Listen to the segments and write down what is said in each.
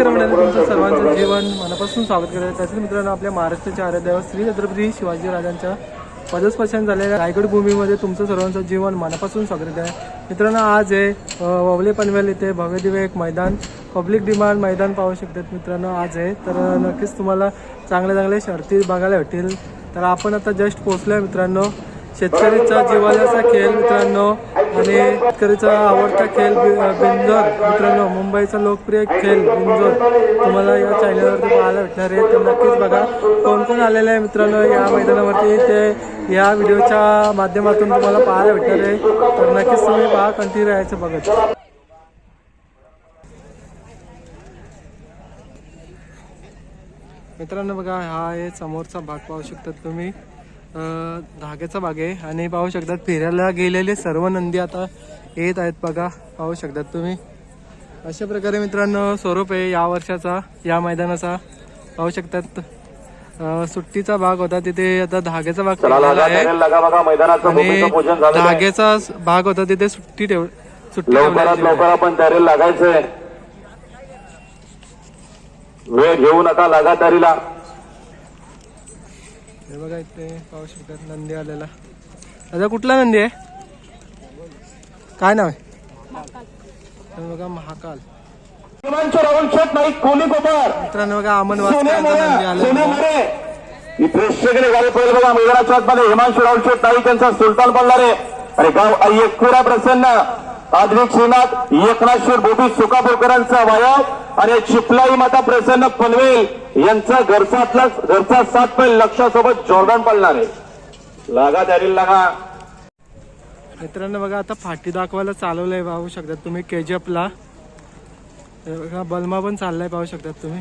नमस्कार म्हणाले तुमचं सर्वांचं जीवन मनापासून स्वागत करत. तसेच मित्रांनो आपल्या महाराष्ट्राच्या आराध्यावर श्री छत्रपती शिवाजी राजांच्या पदस्पर्शन झालेल्या रायगड भूमीमध्ये तुमचं सर्वांचं जीवन मनापासून स्वागत आहे. मित्रांनो आज आहे अ, ववले पनवेल इथे भव्य एक मैदान पब्लिक डिमांड मैदान पाहू शकतात मित्रांनो आज आहे तर नक्कीच तुम्हाला चांगल्या चांगल्या शर्ती बघायला भेटतील. तर आपण आता जस्ट पोहोचलो आहे मित्रांनो. शेतकरीचा जिव्हाळ्याचा खेळ मित्रांनो आणि शेतकरीचा आवडता खेळ बिंजोर. मित्रांनो मुंबईचा लोकप्रिय खेळ बिंजोर. तुम्हाला या चॅनलवरती पाहायला भेटणार आहे. तर नक्कीच बघा कोण कोण आलेलं आहे मित्रांनो या मैदानावरती. ते या व्हिडिओच्या माध्यमातून तुम्हाला पाहायला भेटणार आहे. तर नक्कीच तुम्ही पहा कंटिन्यू राहायचं बघत. मित्रांनो बघा हा आहे समोरचा भाग. पाहू शकतात तुम्ही. धाग्याचा भाग आहे आणि पाहू शकतात फिरायला गेलेले सर्व नंदी आता येत आहेत बघा. पाहू शकतात तुम्ही. अशा प्रकारे मित्रांनो स्वरूप आहे या वर्षाचा या मैदानाचा. पाहू शकतात सुट्टीचा भाग होता. तिथे आता धाग्याचा भाग आहे. आणि. धाग्याचा भाग होता. तिथे सुट्टी ठेव सुट्टी लागायचंय. वेळ घेऊ नका लागा हे बघा इथे पाहू शकतात नंदी आलेला. दादा कुठला नंदी आहे? काय नाव आहे? बघा महाकाल. मित्रांनो बघा अमन नंदी आलेला ही प्रेक्षक निघाले पहिले बघा हिमांशू त्यांचा सुलतान आहे. आणि गाव एकपुरा प्रसन्न. आद्विक श्रीनाथ एकनाथश्वर बोबी सुकापूरकरांचा वायव आणि चिपलाई माता प्रसन्न पनवेल. यांचा घरसातला घरचा सात पैल लक्षासोबत जॉर्डन पडणार आहे लागा तयारीला लागा. मित्रांनो बघा आता फाटी दाखवायला चालवलंय पाहू शकतात तुम्ही केजीएफ ला बघा बलमा पण चाललाय पाहू शकतात तुम्ही.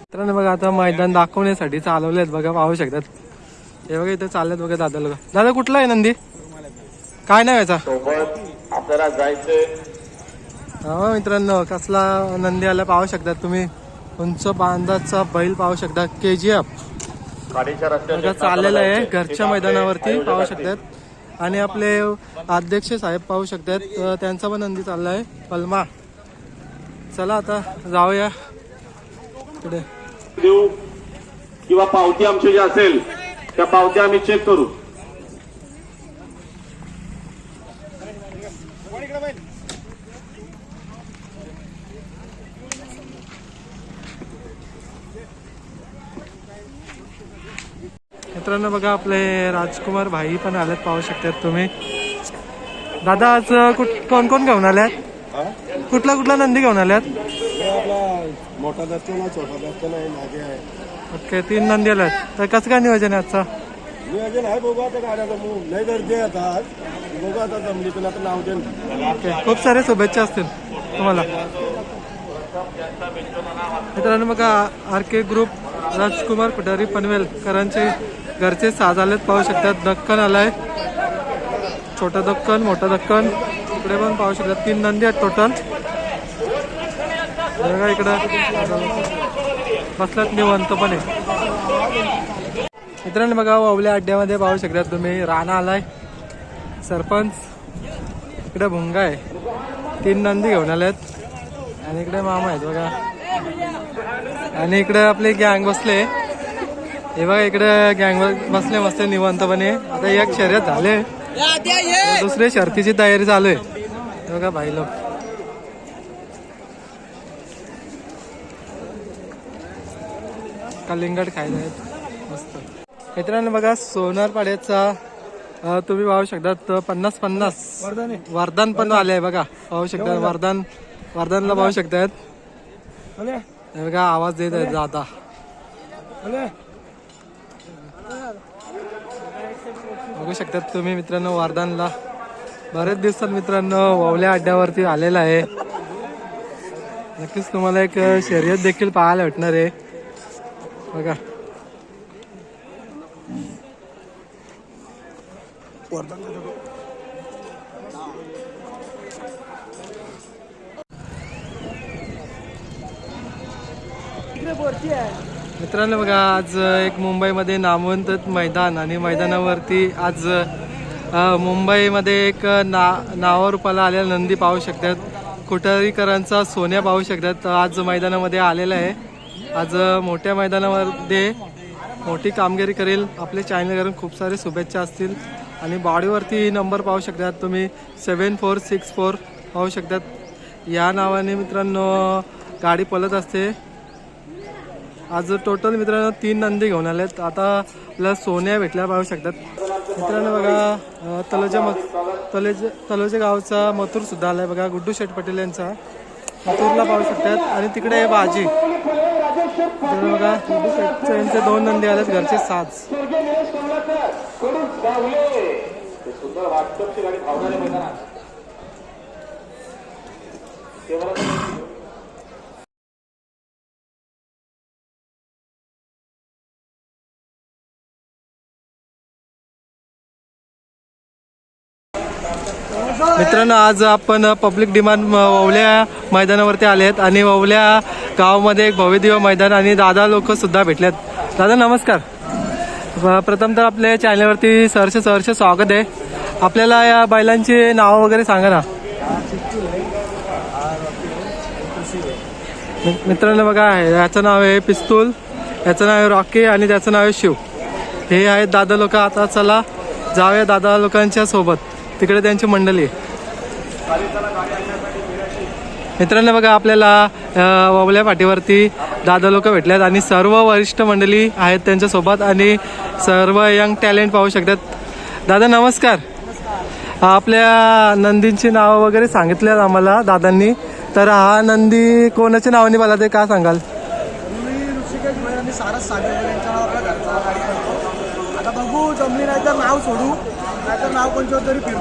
मित्रांनो बघा आता मैदान दाखवण्यासाठी चालवलेत बघा पाहू शकतात. हे बघा इथे चाललेत बघा दादा लोक दादा कुठला आहे नंदी? काय नाव याचा सोबत आपल्याला जायचंय. हा मित्रांनो कसला नंदी आला पाहू शकतात तुम्ही. उंच बांधाचा बैल पाहू शकता के जी एफ गाडीच्या चाललेलं आहे. घरच्या मैदानावरती पाहू शकतात. आणि आपले अध्यक्ष साहेब पाहू शकतात. त्यांचा पण नंदी चाललाय. पलमा. चला आता जाऊया. पुढे देऊ. किंवा पावती आमची जी असेल त्या पावत्या आम्ही चेक करू. मित्रांनो बघा आपले राजकुमार भाई पण आलेत पाहू शकतात तुम्ही. दादा आज कुठ कोण कोण घेऊन आल्यात? कुठला कुठला नंदी घेऊन आल्यात? मोठा छोटा मागे आहे. ओके तीन नंदी आल्यात. तर कसं काय नियोजन आहे आजचा? नियोजन आहे बघू आता गाड्याचं मग लय गर्दी आहे आता आज. बघू आता जमली पण आता नाव ओके खूप सारे शुभेच्छा असतील तुम्हाला. मित्रांनो बघा आर के ग्रुप राजकुमार कुठारी पनवेलकरांचे घरचे साज आलेत पाहू शकतात. दक्कन आलाय. छोटा दक्कन मोठा दक्कन. इकडे पण पाहू शकतात. तीन नंदी आहेत टोटल बघा इकडं. बसलात निवंतपणे मित्रांनो बघा ओवल्या अड्ड्यामध्ये पाहू शकतात तुम्ही. राणा आलाय. सरपंच. इकडे भुंगा आहे. तीन नंदी घेऊन आल्यात आणि इकडे मामा आहेत बघा. आणि इकडे आपले गँग बसले. हे बघा इकडे गँग बसले मस्त निवांतपणे. आता एक शर्यत झाले. दुसरे शर्तीची तयारी चालू आहे. बघा भाई लोक कलिंगड खायला आहेत. मस्त. मित्रांनो बघा सोनार पाड्याचा अं, तुम्ही पाहू शकता पन्नास पन्नास. वरदान पण आले आहे बघा. पाहू शकता वरदान वरदानला पाहू शकतात. हे बघा आवाज देत आहेत जाता बघू शकतात तुम्ही मित्रांनो वरदानला. बरेच दिवसात मित्रांनो वावल्या अड्ड्यावरती आलेला आहे. नक्कीच तुम्हाला एक शर्यत देखील पाहायला भेटणार आहे. बघा. मित्रांनो बघा आज एक मुंबईमध्ये नामवंत मैदान आणि मैदानावरती आज मुंबईमध्ये एक ना नावारूपाला आलेला नंदी पाहू शकतात. कुटारीकरांचा सोन्या पाहू शकतात. आज मैदानामध्ये आलेला आहे. आज मोठ्या मैदानामध्ये मोठी कामगिरी करेल. आपले चॅनलकडून खूप सारे शुभेच्छा असतील. आणि बॉडीवरती नंबर पाहू शकतात. तुम्ही सेवन फोर सिक्स फोर पाहू शकतात. या नावाने मित्रांनो गाडी पलत असते. आज टोटल मित्रांनो तीन नंदी घेऊन आलेत. आता आपल्याला सोन्या भेटल्या पाहू शकतात. मित्रांनो बघा तलोजा मत तलोज तलोजा गावचा मथुर सुद्धा आलाय बघा गुड्डू शेठ पटेल यांचा. मथुरला पाहू शकतात. आणि तिकडे आहे बाजी. मित्रांनो बघा गुड्डू शेठचे यांचे दोन नंदी आलेत घरचे सात. मित्रांनो आज आपण पब्लिक डिमांड ववल्या मैदानावरती आले आहेत आणि ववल्या गावामध्ये एक भव्यदिव्य मैदान आणि दादा लोक सुद्धा भेटलेत. दादा नमस्कार. प्रथम तर आपल्या चॅनलवरती सहर्ष सहर्ष स्वागत आहे. आपल्याला या बैलांची नावं वगैरे सांगा ना. मित्रांनो बघा याचं नाव आहे पिस्तूल याचं नाव आहे रॉकी आणि त्याचं नाव आहे शिव. हे आहेत दादा लोक. आता चला जाऊया दादा लोकांच्या सोबत. तिकडे त्यांची मंडळी मित्रांनो बघा आपल्याला अ, पाठीवरती दादा लोक भेटल्यात आणि सर्व वरिष्ठ मंडळी आहेत त्यांच्यासोबत आणि सर्व यंग टॅलेंट पाहू शकतात. दादा नमस्कार. आपल्या नंदींची नावं वगैरे सांगितल्यात आम्हाला दादांनी. तर हा नंदी कोणाच्या नावाने मला ते का सांगाल? सारस सागर यांच्या नावाला घरचा आता बघू जमली नाही तर नाव सोडू. नाहीतर नाव कोणच्यावर तरी फिरू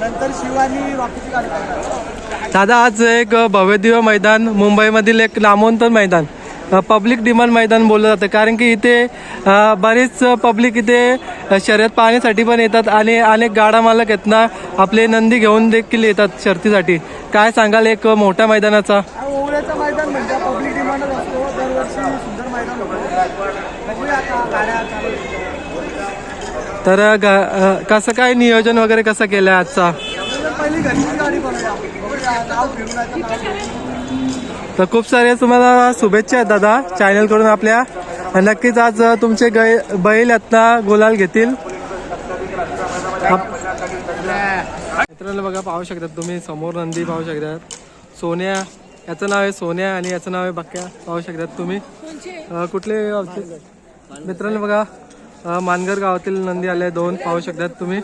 नंतर शिवानी रॉकीची गाडी करणार दादा आज एक भव्यदिव्य मैदान मुंबईमधील एक नामवंत मैदान पब्लिक डिमांड मैदान बोललं जातं. कारण की इथे बरेच पब्लिक इथे शर्यत पाहण्यासाठी पण येतात आणि अनेक गाडा मालक आहेत ना आपले नंदी घेऊन देखील येतात शर्तीसाठी. काय सांगाल एक मोठ्या मैदानाचा? ओवळ्याचं मैदान म्हणजे पब्लिक डिमांडच असतो. दरवर्षी सुंदर मैदान होतं बघूया आता गाड्या चालू आहेत. तर ग- कसं काय नियोजन वगैरे कसं केलं आहे आजचा? तर पहिली घरची गाडी बनवूया नाव नाव तर खूप सारे तुम्हाला शुभेच्छा आहेत दादा. चॅनलकडून आपल्या. नक्कीच आज तुमचे गै बैल यातना गुलाल घेतील. आप- मित्रांनो बघा पाहू शकतात तुम्ही समोर नंदी पाहू शकतात. सोन्या याचं नाव आहे सोन्या आणि याचं नाव आहे बक्या. पाहू शकतात तुम्ही. अं, कुठले गावचे मित्रांनो बघा. मानगर गावातील नंदी आले दोन पाहू शकतात तुम्ही.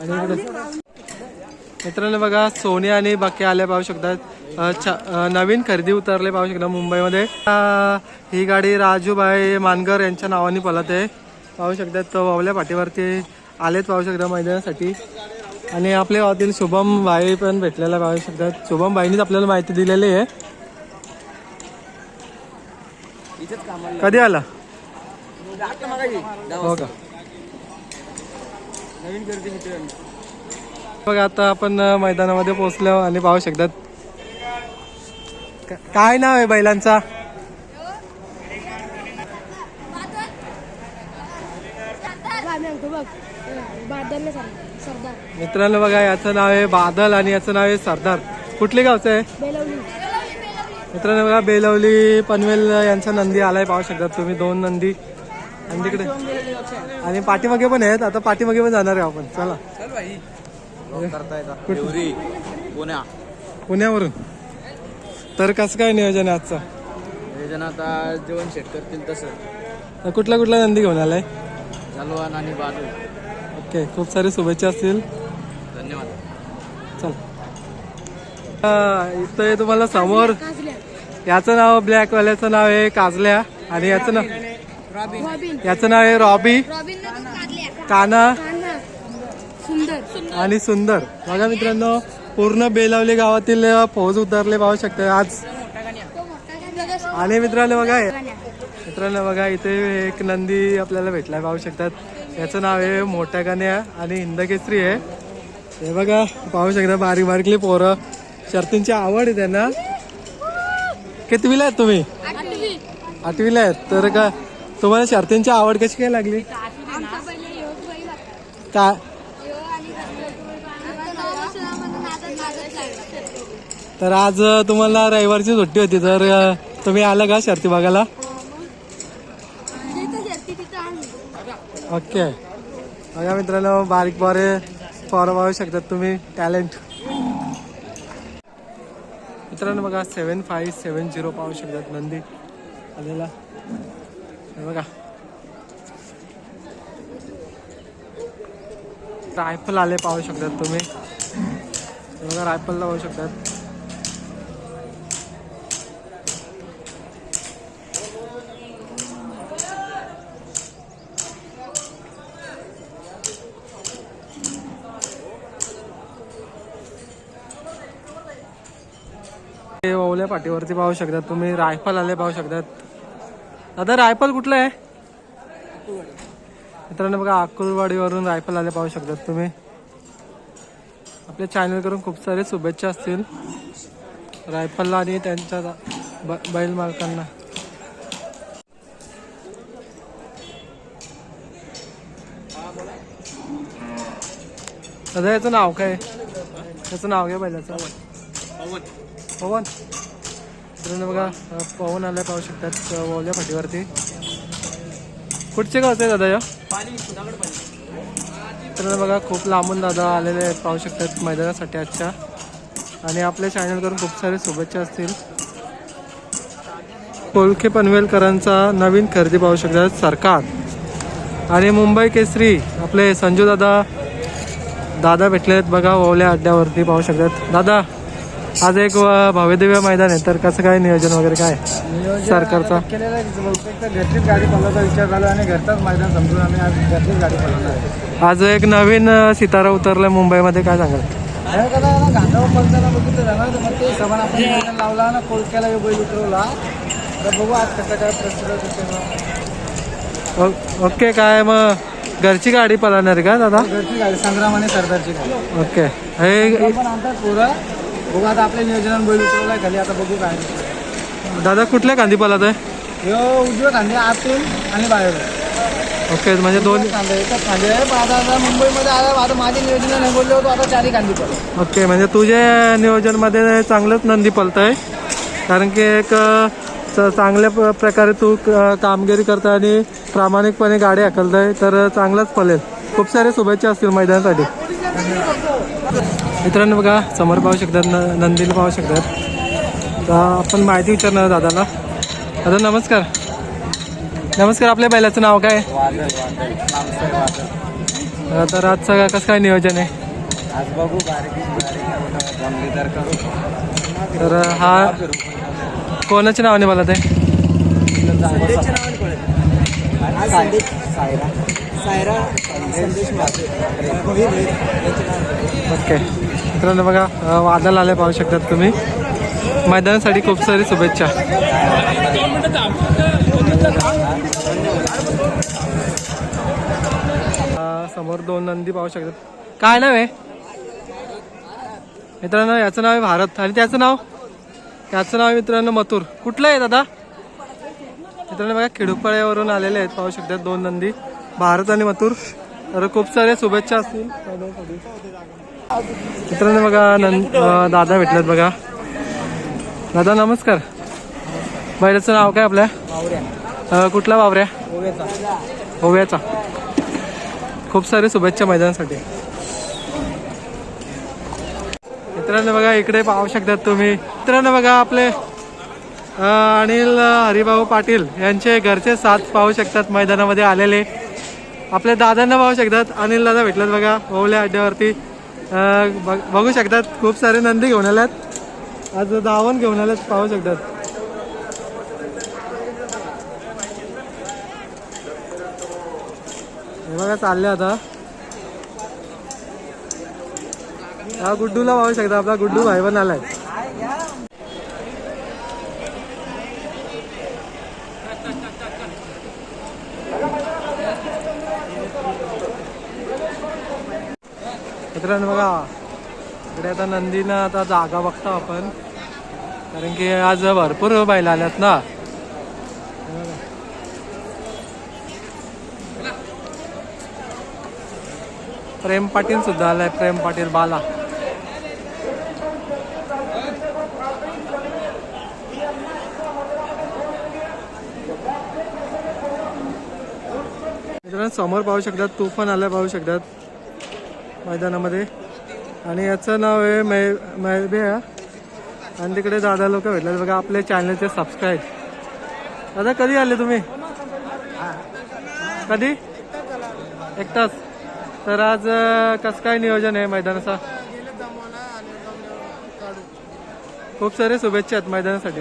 आणि मित्रांनो बघा सोनी आणि बाकी आल्या पाहू शकतात. नवीन खरेदी उतरले पाहू शकता मुंबईमध्ये. ही गाडी राजूबाई मानगर यांच्या नावाने पलत. आहे पाहू शकतात तो वावल्या पाठीवरती आलेत पाहू शकता मैदानासाठी. आणि आपल्या गावातील शुभम भाई पण भेटलेला पाहू शकतात. शुभम भाईनीच आपल्याला माहिती दिलेली आहे. कधी आला? हो का? बघा आता आपण मैदानामध्ये पोहोचलो आणि पाहू शकतात. काय नाव आहे बैलांचा? मित्रांनो बघा याचं नाव आहे बादल आणि याचं नाव आहे सरदार. कुठले गावचं आहे? मित्रांनो बघा बेलवली पनवेल यांचा नंदी आलाय पाहू शकतात तुम्ही दोन नंदी. आणि तिकडे आणि पाठीमागे पण आहेत. आता पाठीमागे पण जाणार आहे आपण. चला. पुण्या. पुण्यावरून. तर कसं काय नियोजन आहे आजचं? नियोजन आता जेवण सेट करतील तसं. कुठला कुठला नंदी घेऊन आलाय? जलवान आणि बाजू ओके खूप सारे शुभेच्छा असतील. धन्यवाद. चल. इथं तुम्हाला समोर याचं नाव ब्लॅक वाल्याचं नाव आहे काजल्या. आणि याचं नाव रॉबिन. याचं नाव आहे रॉबी. काना. सुंदर. आणि सुंदर. बघा मित्रांनो पूर्ण बेलावली गावातील फौज उतरले पाहू शकता. आज आणि मित्रांनो बघा मित्रांनो बघा इथे एक नंदी आपल्याला भेटलाय पाहू शकतात. याचं नाव आहे मोठ्या गाण्या आणि हिंदकेसरी आहे. हे बघा पाहू शकता बारीक बारीकली पोरं. शर्तींची आवड आहे त्यांना. कितवीला आहेत तुम्ही? आठवीला आहेत. तर का तुम्हाला शर्तींची आवड कशी काय लागली? काय तर आज तुम्हाला रविवारची सुट्टी होती तर तुम्ही आला का शर्ती बघायला? ओके. बघा मित्रांनो बारीक बारे फॉर पाहू शकतात तुम्ही टॅलेंट. मित्रांनो बघा सेवन फाईव्ह सेवन झिरो पाहू शकतात नंदी. आलेला. बघा. रायफल आले पाहू शकतात तुम्ही. बघा रायफलला पाहू शकतात. ओवल्या ओल्या पाठीवरती पाहू शकतात तुम्ही. रायफल आले पाहू शकतात. दादा रायफल कुठलं आहे? मित्रांनो बघा अक्कलवाडीवरून रायफल आले पाहू शकतात तुम्ही. आपल्या चॅनलकडून खूप सारे शुभेच्छा असतील. रायफलला आणि त्यांच्या ब- बैल मालकांना. दादा याचं नाव काय? त्याचं नाव काय बैलाचं पवन. मित्रांनो बघा पवन आलाय पाहू शकतात अ, ओल्या फाटीवरती. कुठचे गावचे दादा या? मित्रांनो बघा खूप लांबून दादा आलेले आहेत पाहू शकतात मैदानासाठी आजच्या. आणि आपल्या चॅनल करून खूप सारे शुभेच्छा असतील. कोळखे पनवेलकरांचा नवीन खरेदी पाहू शकतात सरकार. आणि मुंबई केसरी आपले संजू दादा दादा भेटले आहेत बघा ओल्या अड्ड्यावरती पाहू शकतात. दादा आज एक अ, भव्यदिव्य मैदान आहे. तर कसं काय नियोजन वगैरे काय? सरकारचा? केलेला आहे. बहुतेक तर घरचीच गाडी पळवायचा विचार झाला आणि घरचाच मैदान समजून आम्ही आज घरचीच गाडी पळवणार आहे. आज एक नवीन सितारा उतरलाय मुंबईमध्ये. काय सांगाल? कदा ना गांधावर पळताना बघितलं जाणार तर मग ते समान आपण नियोजन लावला ना कोलक्याला बैल उतरवला. तर बघू आज कसं काय प्रसिद्ध ओ- ओके काय मग घरची गाडी पळणार आहे का दादा? घरची गाडी संग्राम आणि सरदारची गाडी. ओके. हे पण आणतात पोरं. बघू आता आपल्या नियोजनात बैल उतरवलाय खाली आता बघू काय दादा कुठल्या कांदी पळत आहे? ह्यो उजव्या खांदे आतून आणि बाहेर. ओके म्हणजे दोन खांदे एकच खांदे आहे. पण आता आता मुंबईमध्ये आला आता माझे नियोजन नाही बोलले होतो आता चारही खांदी पडले ओके म्हणजे तुझ्या नियोजनमध्ये चांगलंच नंदी पळत आहे कारण की एक अ, च- चांगल्या प- प्रकारे तू क- कामगिरी करता आणि प्रामाणिकपणे गाडी हाकलताय तर चांगलंच पळेल. खूप सारे शुभेच्छा असतील मैदानासाठी. मित्रांनो बघा समोर पाहू शकतात न नंदीला पाहू शकतात. तर आपण माहिती विचारणार दादाला. दादा नमस्कार. नमस्कार आपल्या बैलाचं नाव काय? अ, तर आजचं कसं काय नियोजन आहे? आज बघू तर करू तर हा कोणाच्या नावाने मला ते सायरा. सायरा. ओके. मित्रांनो बघा वादळ आले पाहू शकतात तुम्ही. मैदानासाठी खूप सारी शुभेच्छा. समोर दोन नंदी पाहू शकतात. काय नाव आहे? मित्रांनो याचं नाव आहे भारत. आणि त्याचं नाव? त्याचं नाव आहे मित्रांनो मथुर. कुठलं आहे दादा? मित्रांनो बघा खिडूपाळ्यावरून आलेले आहेत पाहू शकतात दोन नंदी. भारत आणि मथुर. तर खूप सारे शुभेच्छा असतील. मित्रांनो बघा नंद दादा भेटलेत बघा. दादा नमस्कार. बैलाचं नाव काय आपल्या? कुठला वावऱ्या? ओव्याचा. खूप सारे शुभेच्छा मैदानासाठी. मित्रांनो बघा इकडे पाहू शकतात तुम्ही. मित्रांनो बघा आपले अनिल हरिभाऊ पाटील यांचे घरचे साथ पाहू शकतात मैदानामध्ये आलेले. आपल्या दादांना पाहू शकतात अनिल दादा भेटलात बघा ओवल्या अड्ड्यावरती. बघ- बघू शकतात खूप सारे नंदी घेऊन आल्यात. आज दावण घेऊन आल्यात पाहू शकतात. हे बघा चालले आता. हा गुड्डूला पाहू शकता आपला गुड्डू भाई पण आलाय. मित्रांनो बघा इकडे आता नंदीनं आता जागा बघतो आपण. कारण की आज भरपूर बैल आल्यात ना. प्रेम पाटील सुद्धा आलाय प्रेम पाटील बाला. मित्रांनो समोर पाहू शकतात तुफान आलाय पाहू शकतात. मैदानामध्ये. आणि याचं नाव आहे मै मैबे आणि तिकडे दादा लोक भेटले बघा आपल्या चॅनलचे सबस्क्राईब दादा कधी आले तुम्ही? कधी? एक तास तर आज कसं काय नियोजन आहे मैदानाचा? खूप सारे शुभेच्छा आहेत मैदानासाठी.